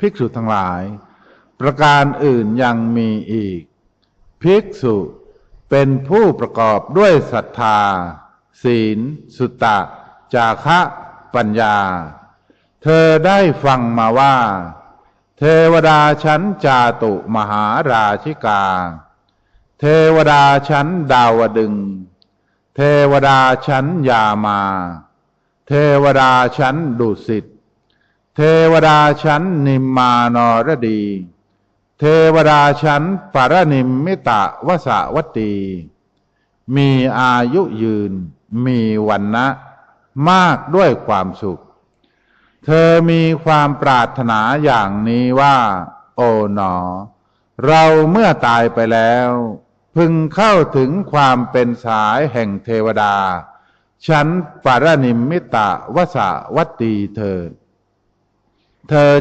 ภิกษุทั้งหลาย ประการอื่นยังมีอีก ภิกษุเป็นผู้ประกอบด้วยศรัทธา ศีล สุตตะ จาคะ ปัญญา เธอได้ฟังมาว่า เทวดาชั้นจาตุมหาราชิกา เทวดาชั้นดาวดึง เทวดาชั้นยามา เทวดาชั้นดุสิต เทวดาชั้นนิมมานรดี เทวดาชั้นปรนิมมิตะวสวัตตี มีอายุยืน มีวันนะมากด้วยความสุข เธอมีความปรารถนาอย่างนี้ว่า โอ๋หนอ เราเมื่อตายไปแล้ว พึงเข้าถึงความเป็นสายแห่งเทวดา ชั้นปรนิมมิตะวสวัตตีเธอ เธอ